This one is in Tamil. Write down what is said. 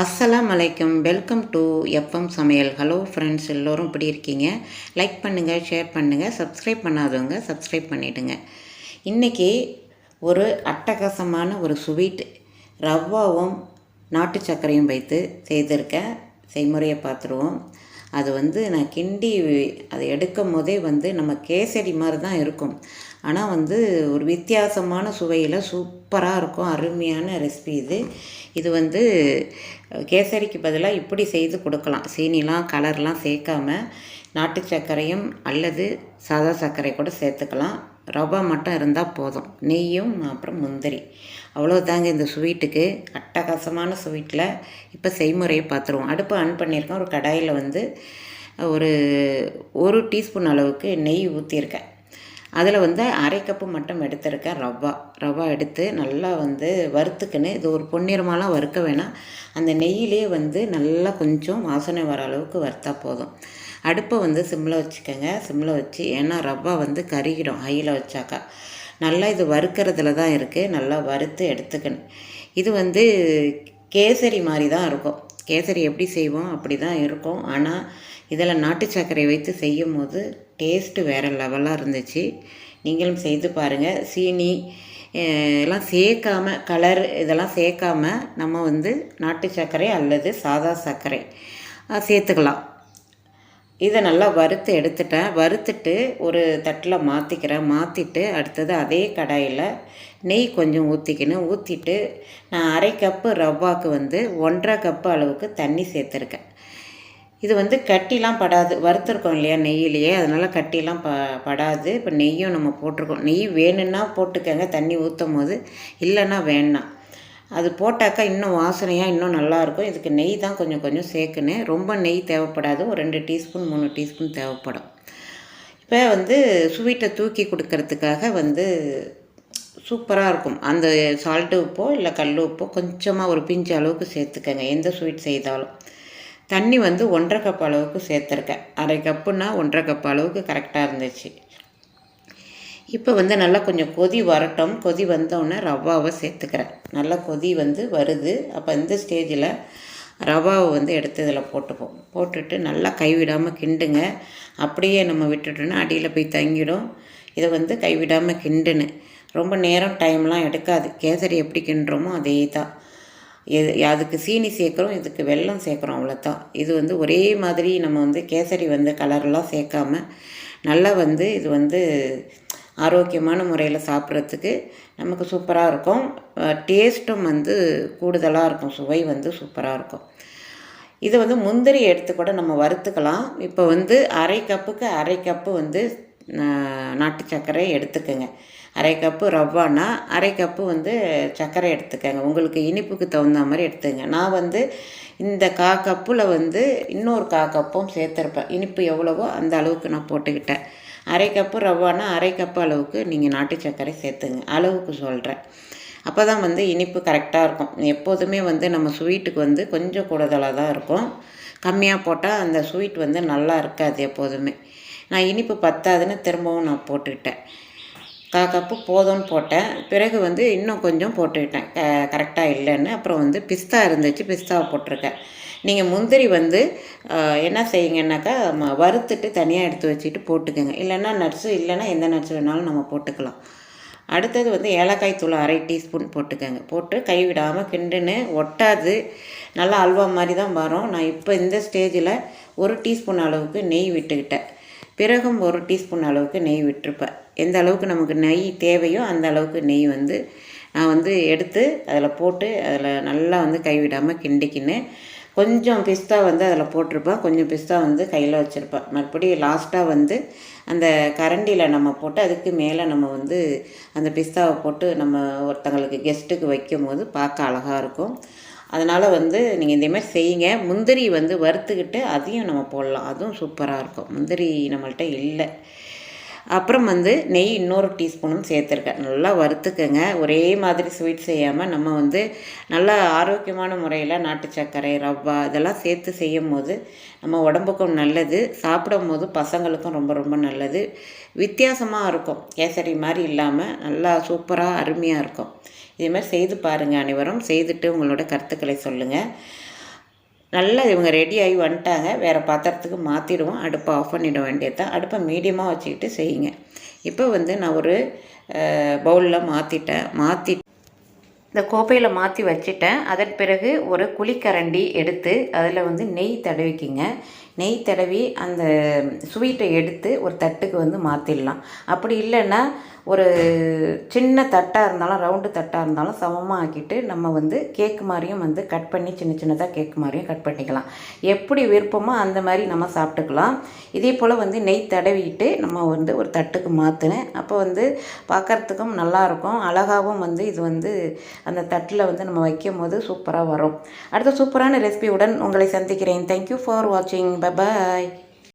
அஸ்ஸலாம் வலைக்கம் வெல்கம் டு எஃப்எம் சமையல். ஹலோ ஃப்ரெண்ட்ஸ் எல்லோரும் இப்படி இருக்கீங்க? லைக் பண்ணுங்கள் ஷேர் பண்ணுங்கள் சப்ஸ்கிரைப் பண்ணாதவங்க சப்ஸ்கிரைப் பண்ணிவிடுங்க இன்றைக்கி ஒரு அட்டகாசமான ஒரு ஸ்வீட் ரவ்வாவும் நாட்டு சர்க்கரையும் வைத்து செய்திருக்கேன் செய்முறையை பார்த்துருவோம். அது வந்து நான் கிண்டி அதை எடுக்கும் போதே வந்து நம்ம கேசரி மாதிரி தான் இருக்கும். ஆனால் வந்து ஒரு வித்தியாசமான சுவையில் சூப்பராக இருக்கும். அருமையான ரெசிபி இது. இது வந்து கேசரிக்கு பதிலாக இப்படி செய்து கொடுக்கலாம். சீனிலாம் கலர்லாம் சேர்க்காம நாட்டு சர்க்கரையும் அல்லது சாதா சர்க்கரை கூட சேர்த்துக்கலாம். ரவை மட்டும் இருந்தால் போதும். நெய்யும் அப்புறம் முந்திரி. அவ்வளோதாங்க இந்த ஸ்வீட்டுக்கு. அட்டகாசமான ஸ்வீட்டில் இப்போ செய்முறையை பார்த்துருவோம் அடுப்பு ஆன் பண்ணியிருக்கேன். ஒரு கடாயில் வந்து ஒரு ஒரு டீஸ்பூன் அளவுக்கு நெய் ஊற்றியிருக்கேன் அதில் வந்து அரை கப்பு மட்டும் எடுத்திருக்கேன் ரவா. ரவா எடுத்து நல்லா வந்து வறுத்துக்கின்னு இது ஒரு பொன்னிறமாலாம் வறுக்க வேணாம். அந்த நெய்யிலே வந்து நல்லா கொஞ்சம் வாசனை வர அளவுக்கு வறுத்தா போதும். அடுப்பை வந்து சிம்மில் வச்சுக்கோங்க. சிம்மில் வச்சு ஏன்னா ரவா வந்து கருகிடும் ஹையில் வச்சாக்கா. நல்லா இது வறுக்கிறதுல தான் இருக்குது நல்லா வறுத்து எடுத்துக்கணும். இது வந்து கேசரி மாதிரி தான் இருக்கும். கேசரி எப்படி செய்வோம்? அப்படி தான் இருக்கும். ஆனால் இதில் நாட்டு சர்க்கரை வைத்து செய்யும் போது டேஸ்ட்டு வேறு லெவலாக இருந்துச்சு. நீங்களும் செய்து பாருங்கள் சீனி எல்லாம் சேர்க்காம கலர் இதெல்லாம் சேர்க்காம நம்ம வந்து நாட்டு சர்க்கரை அல்லது சாதா சர்க்கரை சேர்த்துக்கலாம். இதை நல்லா வறுத்து எடுத்துட்டேன். வறுத்துட்டு ஒரு தட்டில் மாற்றிக்கிறேன் மாற்றிட்டு அடுத்தது அதே கடாயில் நெய் கொஞ்சம் ஊற்றிக்கணும் ஊற்றிட்டு நான் அரை கப்பு ரவ்வாக்கு வந்து ஒன்றரை கப்பு அளவுக்கு தண்ணி சேர்த்துருக்கேன். இது வந்து கட்டிலாம் படாது. வறுத்துருக்கோம் இல்லையா நெய்யிலேயே. அதனால் கட்டிலாம் ப படாது. இப்போ நெய்யும் நம்ம போட்டிருக்கோம். நெய் வேணும்னா போட்டுக்கங்க. தண்ணி ஊற்றும் போது. இல்லைன்னா வேணாம் அது போட்டாக்கா இன்னும் வாசனையாக இன்னும் நல்லாயிருக்கும் இதுக்கு நெய் தான் கொஞ்சம் கொஞ்சம் சேர்க்குனேன். ரொம்ப நெய் தேவைப்படாது. ஒரு ரெண்டு டீஸ்பூன் மூணு டீஸ்பூன் தேவைப்படும். இப்போ வந்து ஸ்வீட்டை தூக்கி கொடுக்கறதுக்காக வந்து சூப்பராக இருக்கும். அந்த சால்ட்டு உப்போ இல்லை கல் உப்போ கொஞ்சமாக ஒரு பிஞ்சு அளவுக்கு சேர்த்துக்கங்க. எந்த ஸ்வீட் செய்தாலும். தண்ணி வந்து ஒன்றரை கப் அளவுக்கு சேர்த்துருக்கேன். அரை கப்புன்னா ஒன்றரை கப் அளவுக்கு கரெக்டாக இருந்துச்சு. இப்போ வந்து நல்லா கொஞ்சம் கொதி வரட்டும். கொதி வந்தோடனே ரவாவை சேர்த்துக்கிறேன். நல்லா கொதி வந்து வருது. அப்போ இந்த ஸ்டேஜில் ரவாவை வந்து எடுத்து இதில் போட்டுப்போம். போட்டுட்டு நல்லா கைவிடாமல் கிண்டுங்க. அப்படியே நம்ம விட்டுட்டோன்னா அடியில் போய் தங்கிடும். இதை வந்து கைவிடாமல் கிண்டுன்னு. ரொம்ப நேரம் டைம்லாம் எடுக்காது. கேசரி எப்படி கிண்டுறோமோ அதே தான். எது அதுக்கு சீனி சேர்க்குறோம் இதுக்கு வெல்லம் சேர்க்குறோம் அவ்வளோதான் இது வந்து ஒரே மாதிரி நம்ம வந்து கேசரி வந்து கலர்லாம் சேர்க்காம நல்லா வந்து இது வந்து ஆரோக்கியமான முறையில் சாப்பிட்றதுக்கு நமக்கு சூப்பராக இருக்கும். டேஸ்ட்டும் வந்து கூடுதலாக இருக்கும். சுவை வந்து சூப்பராக இருக்கும். இது வந்து முந்திரி எடுத்து கூட நம்ம வறுத்துக்கலாம். இப்போ வந்து அரை கப்புக்கு அரை கப்பு வந்து நாட்டு சர்க்கரை எடுத்துக்கோங்க. அரை கப்பு ரவ்வானா அரை கப்பு வந்து சர்க்கரை எடுத்துக்கோங்க. உங்களுக்கு இனிப்புக்கு தகுந்த மாதிரி எடுத்துங்க நான் வந்து இந்த கா கப்பில் வந்து இன்னொரு கா கப்பும் சேர்த்துருப்பேன். இனிப்பு எவ்வளவோ அந்த அளவுக்கு நான் போட்டுக்கிட்டேன். அரை கப்பு ரவானா அரை கப்பு அளவுக்கு நீங்கள் நாட்டு சர்க்கரை சேர்த்துங்க. அளவுக்கு சொல்கிறேன் அப்போ தான் வந்து இனிப்பு கரெக்டாக இருக்கும். எப்போதுமே வந்து நம்ம ஸ்வீட்டுக்கு வந்து கொஞ்சம் கூடுதலாக தான் இருக்கும். கம்மியாக போட்டால் அந்த ஸ்வீட் வந்து நல்லா இருக்காது எப்போதுமே. நான் இனிப்பு பத்தாதுன்னு திரும்பவும் நான் போட்டுக்கிட்டேன். கா கப்பு போதும்னு போட்டேன். பிறகு வந்து இன்னும் கொஞ்சம் போட்டுக்கிட்டேன். க கரெக்டாக இல்லைன்னு. அப்புறம் வந்து பிஸ்தா இருந்துச்சு. பிஸ்தாவை போட்டிருக்கேன். நீங்கள் முந்திரி வந்து என்ன செய்யுங்கன்னாக்கா வறுத்துட்டு தனியாக எடுத்து வச்சுட்டு போட்டுக்கோங்க. இல்லைன்னா நட்ஸு இல்லைன்னா எந்த நட்ஸ் வேணாலும் நம்ம போட்டுக்கலாம். அடுத்தது வந்து ஏலக்காய் தூள் அரை டீஸ்பூன் போட்டுக்கோங்க. போட்டு கைவிடாமல் கிண்டுன்னு ஒட்டாது. நல்லா அல்வா மாதிரி தான் வரும். நான் இப்போ இந்த ஸ்டேஜில் ஒரு டீஸ்பூன் அளவுக்கு நெய் விட்டுக்கிட்டேன். பிறகும் ஒரு டீஸ்பூன் அளவுக்கு நெய் விட்டுருப்பேன். எந்த அளவுக்கு நமக்கு நெய் தேவையோ அந்த அளவுக்கு நெய் வந்து நான் வந்து எடுத்து அதில் போட்டு அதில் நல்லா வந்து கைவிடாமல் கிண்டிக்கின்னு கொஞ்சம் பிஸ்தா வந்து அதில் போட்டிருப்பேன். கொஞ்சம் பிஸ்தா வந்து கையில் வச்சுருப்பேன். மறுபடியும் லாஸ்ட்டாக வந்து அந்த கரண்டியில் நம்ம போட்டு அதுக்கு மேலே நம்ம வந்து அந்த பிஸ்தாவை போட்டு நம்ம ஒருத்தங்களுக்கு கெஸ்ட்டுக்கு வைக்கும் போது பார்க்க அழகாக இருக்கும். அதனால் வந்து நீங்கள் இதேமாதிரி செய்யுங்க. முந்திரி வந்து வறுத்துக்கிட்டு அதையும் நம்ம போடலாம். அதுவும் சூப்பராக இருக்கும். முந்திரி நம்மள்கிட்ட இல்லை. அப்புறம் வந்து நெய் இன்னொரு டீஸ்பூனும் சேர்த்துருக்கேன். நல்லா வறுத்துக்கங்க. ஒரே மாதிரி ஸ்வீட் செய்யாமல் நம்ம வந்து நல்லா ஆரோக்கியமான முறையில் நாட்டு சர்க்கரை ரவ்வா இதெல்லாம் சேர்த்து செய்யும் போது நம்ம உடம்புக்கும் நல்லது. சாப்பிடும் போது பசங்களுக்கும் ரொம்ப ரொம்ப நல்லது. வித்தியாசமாக இருக்கும். கேசரி மாதிரி இல்லாமல் நல்லா சூப்பராக அருமையாக இருக்கும். இதேமாதிரி செய்து பாருங்கள் அனைவரும். செய்துட்டு உங்களோட கருத்துக்களை சொல்லுங்கள் நல்லா இவங்க ரெடி ஆகி வந்துட்டாங்க. வேறு பாத்திரத்துக்கு மாற்றிடுவோம் அடுப்பை ஆஃப் பண்ணிட வேண்டியது தான். அடுப்பை மீடியமாக வச்சுக்கிட்டு செய்யுங்க. இப்போ வந்து நான் ஒரு பவுலில் மாற்றிட்டேன் மாற்றி இந்த கோப்பையில் மாற்றி வச்சுட்டேன். அதன் பிறகு ஒரு குழிக்கரண்டி எடுத்து அதில் வந்து நெய் தடவிக்கிங்க. நெய் தடவி அந்த ஸ்வீட்டை எடுத்து ஒரு தட்டுக்கு வந்து மாற்றிடலாம் அப்படி இல்லைன்னா ஒரு சின்ன தட்டாக இருந்தாலும் ரவுண்டு தட்டாக இருந்தாலும் சமமாக ஆக்கிட்டு நம்ம வந்து கேக்கு மாதிரியும் வந்து கட் பண்ணி சின்ன சின்னதாக கேக்கு மாதிரியும் கட் பண்ணிக்கலாம். எப்படி விருப்பமோ அந்த மாதிரி நம்ம சாப்பிட்டுக்கலாம். இதே போல் வந்து நெய் தடவிட்டு நம்ம வந்து ஒரு தட்டுக்கு மாற்றினேன் அப்போ வந்து பார்க்குறதுக்கும் நல்லாயிருக்கும் அழகாகவும் வந்து இது வந்து அந்த தட்டில் வந்து நம்ம வைக்கும் போது சூப்பராக வரும். அடுத்த சூப்பரான ரெசிபியுடன் உங்களை சந்திக்கிறேன். தேங்க்யூ ஃபார் வாட்சிங் பபாய்